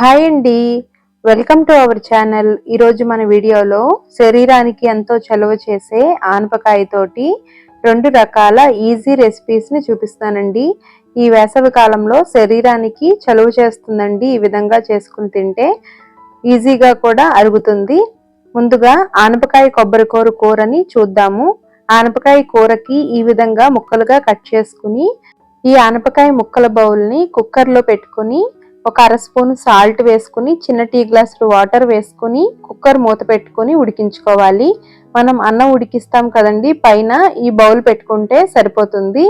Hi అండి. Welcome to our channel. ఈరోజు మన వీడియోలో శరీరానికి ఎంతో చలువ చేసే ఆనపకాయతోటి రెండు రకాల ఈజీ రెసిపీస్ని చూపిస్తానండి. ఈ వేసవి కాలంలో శరీరానికి చలువ చేస్తుందండి. ఈ విధంగా చేసుకుని తింటే ఈజీగా కూడా అరుగుతుంది. ముందుగా ఆనపకాయ కొబ్బరి కూర కూరని చూద్దాము. ఆనపకాయ కూరకి ఈ విధంగా ముక్కలుగా కట్ చేసుకుని ఈ ఆనపకాయ ముక్కల బౌల్ని కుక్కర్లో పెట్టుకుని ఒక అర స్పూన్ సాల్ట్ వేసుకుని చిన్న టీ గ్లాసులు వాటర్ వేసుకుని కుక్కర్ మూత పెట్టుకుని ఉడికించుకోవాలి. మనం అన్నం ఉడికిస్తాం కదండి పైన ఈ బౌల్ పెట్టుకుంటే సరిపోతుంది.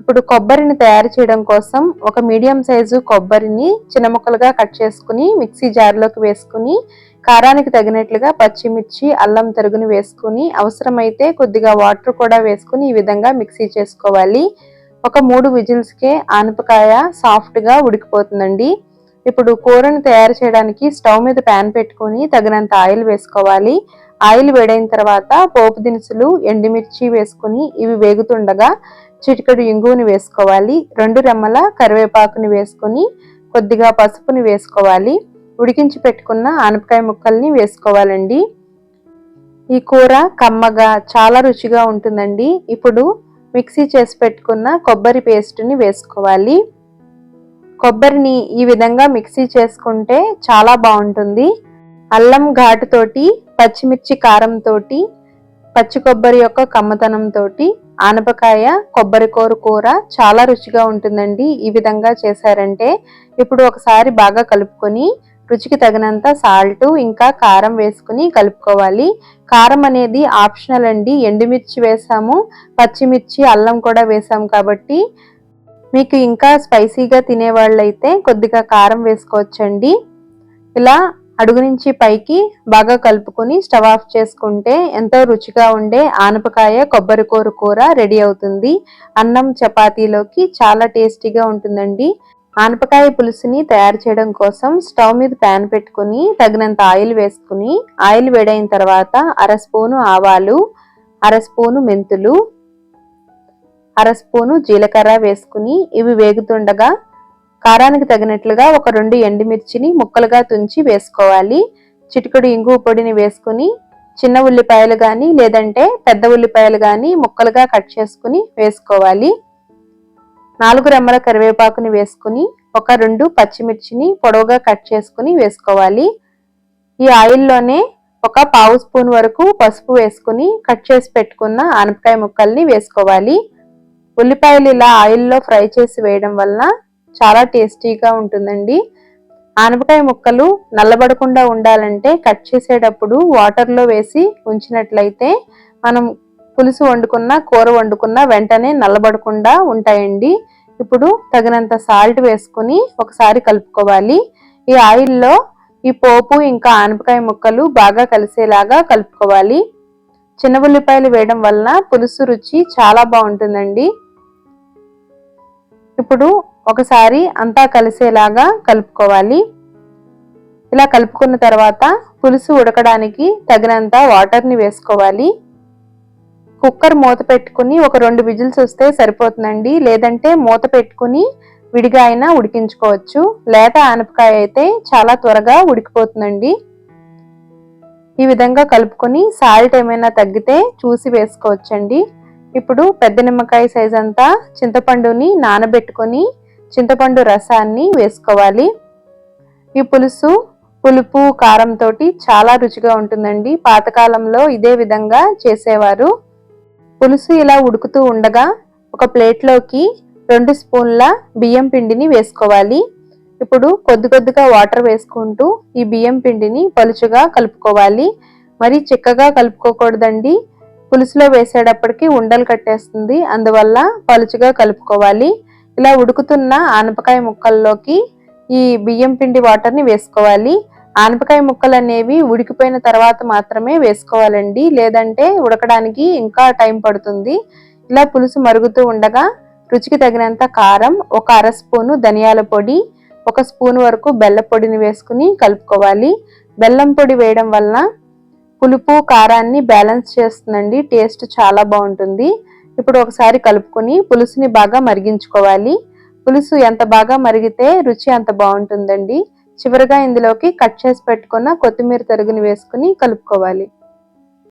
ఇప్పుడు కొబ్బరిని తయారు చేయడం కోసం ఒక మీడియం సైజు కొబ్బరిని చిన్న ముక్కలుగా కట్ చేసుకుని మిక్సీ జార్లోకి వేసుకుని కారానికి తగినట్లుగా పచ్చిమిర్చి అల్లం తరుగుని వేసుకుని అవసరమైతే కొద్దిగా వాటర్ కూడా వేసుకుని ఈ విధంగా మిక్సీ చేసుకోవాలి. ఒక మూడు విజిల్స్కే ఆనపకాయ సాఫ్ట్గా ఉడికిపోతుందండి. ఇప్పుడు కూరను తయారు చేయడానికి స్టవ్ మీద ప్యాన్ పెట్టుకొని తగినంత ఆయిల్ వేసుకోవాలి. ఆయిల్ వేడైన తర్వాత పోపు దినుసులు ఎండుమిర్చి వేసుకుని ఇవి వేగుతుండగా చిటికడు ఇంగువని వేసుకోవాలి. రెండు రెమ్మల కరివేపాకుని వేసుకొని కొద్దిగా పసుపుని వేసుకోవాలి. ఉడికించి పెట్టుకున్న ఆనపకాయ ముక్కల్ని వేసుకోవాలండి. ఈ కూర కమ్మగా చాలా రుచిగా ఉంటుందండి. ఇప్పుడు మిక్సీ చేసి పెట్టుకున్న కొబ్బరి పేస్ట్ని వేసుకోవాలి. కొబ్బరిని ఈ విధంగా మిక్సీ చేసుకుంటే చాలా బాగుంటుంది. అల్లం ఘాటుతోటి పచ్చిమిర్చి కారంతోటి పచ్చి కొబ్బరి యొక్క కమ్మతనంతో ఆనపకాయ కొబ్బరి కూర కూర చాలా రుచిగా ఉంటుందండి. ఈ విధంగా చేశారంటే ఇప్పుడు ఒకసారి బాగా కలుపుకొని రుచికి తగినంత సాల్ట్ ఇంకా కారం వేసుకుని కలుపుకోవాలి. కారం అనేది ఆప్షనల్ అండి. ఎండుమిర్చి వేసాము పచ్చిమిర్చి అల్లం కూడా వేసాము కాబట్టి మీకు ఇంకా స్పైసీగా తినేవాళ్ళైతే కొద్దిగా కారం వేసుకోవచ్చండి. ఇలా అడుగు నుంచి పైకి బాగా కలుపుకొని స్టవ్ ఆఫ్ చేసుకుంటే ఎంతో రుచిగా ఉండే ఆనపకాయ కొబ్బరి కూర కూర రెడీ అవుతుంది. అన్నం చపాతీలోకి చాలా టేస్టీగా ఉంటుందండి. ఆనపకాయ పులుసుని తయారు చేయడం కోసం స్టవ్ మీద ప్యాన్ పెట్టుకుని తగినంత ఆయిల్ వేసుకుని ఆయిల్ వేడైన తర్వాత అర స్పూను ఆవాలు అర స్పూను మెంతులు అర స్పూను జీలకర్ర వేసుకుని ఇవి వేగుతుండగా కారానికి తగినట్లుగా ఒక రెండు ఎండుమిర్చిని ముక్కలుగా తుంచి వేసుకోవాలి. చిటికుడు ఇంగు పొడిని వేసుకుని చిన్న ఉల్లిపాయలు కానీ లేదంటే పెద్ద ఉల్లిపాయలు కానీ ముక్కలుగా కట్ చేసుకుని వేసుకోవాలి. నాలుగు రెమ్మల కరివేపాకుని వేసుకుని ఒక రెండు పచ్చిమిర్చిని పొడవుగా కట్ చేసుకుని వేసుకోవాలి. ఈ ఆయిల్లోనే ఒక పావు స్పూన్ వరకు పసుపు వేసుకుని కట్ చేసి పెట్టుకున్న ఆనపకాయ ముక్కల్ని వేసుకోవాలి. ఉల్లిపాయలు ఇలా ఆయిల్లో ఫ్రై చేసి వేయడం వలన చాలా టేస్టీగా ఉంటుందండి. ఆనపకాయ ముక్కలు నల్లబడకుండా ఉండాలంటే కట్ చేసేటప్పుడు వాటర్లో వేసి ఉంచినట్లయితే మనం పులుసు వండుకున్న కూర వండుకున్న వెంటనే నల్లబడకుండా ఉంటాయండి. ఇప్పుడు తగినంత సాల్ట్ వేసుకుని ఒకసారి కలుపుకోవాలి. ఈ ఆయిల్లో ఈ పోపు ఇంకా ఆనపకాయ ముక్కలు బాగా కలిసేలాగా కలుపుకోవాలి. చిన్న ఉల్లిపాయలు వేయడం వలన పులుసు రుచి చాలా బాగుంటుందండి. ఇప్పుడు ఒకసారి అంతా కలిసేలాగా కలుపుకోవాలి. ఇలా కలుపుకున్న తర్వాత పులుసు ఉడకడానికి తగినంత వాటర్ని వేసుకోవాలి. కుక్కర్ మూత పెట్టుకుని ఒక రెండు విజిల్స్ వస్తే సరిపోతుందండి. లేదంటే మూత పెట్టుకుని విడిగా అయినా ఉడికించుకోవచ్చు. లేత ఆనపకాయ అయితే చాలా త్వరగా ఉడికిపోతుందండి. ఈ విధంగా కలుపుకొని సాల్ట్ ఏమైనా తగ్గితే చూసి వేసుకోవచ్చండి. ఇప్పుడు పెద్ద నిమ్మకాయ సైజ్ అంతా చింతపండుని నానబెట్టుకొని చింతపండు రసాన్ని వేసుకోవాలి. ఈ పులుసు పులుపు కారంతో చాలా రుచిగా ఉంటుందండి. పాతకాలంలో ఇదే విధంగా చేసేవారు. పులుసు ఇలా ఉడుకుతూ ఉండగా ఒక ప్లేట్లోకి రెండు స్పూన్ల బియ్యం పిండిని వేసుకోవాలి. ఇప్పుడు కొద్ది కొద్దిగా వాటర్ వేసుకుంటూ ఈ బియ్యం పిండిని పలుచుగా కలుపుకోవాలి. మరి చిక్కగా కలుపుకోకూడదండి. పులుసులో వేసేటప్పటికి ఉండలు కట్టేస్తుంది. అందువల్ల పలుచుగా కలుపుకోవాలి. ఇలా ఉడుకుతున్న ఆనపకాయ ముక్కల్లోకి ఈ బియ్యం పిండి వాటర్ని వేసుకోవాలి. ఆనపకాయ ముక్కలు అనేవి ఉడికిపోయిన తర్వాత మాత్రమే వేసుకోవాలండి. లేదంటే ఉడకడానికి ఇంకా టైం పడుతుంది. ఇలా పులుసు మరుగుతూ ఉండగా రుచికి తగినంత కారం ఒక అర స్పూను ధనియాల పొడి ఒక స్పూన్ వరకు బెల్ల పొడిని వేసుకుని కలుపుకోవాలి. బెల్లం పొడి వేయడం వలన పులుపు కారాన్ని బ్యాలెన్స్ చేస్తుందండి. టేస్ట్ చాలా బాగుంటుంది. ఇప్పుడు ఒకసారి కలుపుకొని పులుసుని బాగా మరిగించుకోవాలి. పులుసు ఎంత బాగా మరిగితే రుచి అంత బాగుంటుందండి. చివరిగా ఇందులోకి కట్ చేసి పెట్టుకున్న కొత్తిమీర తరుగుని వేసుకుని కలుపుకోవాలి.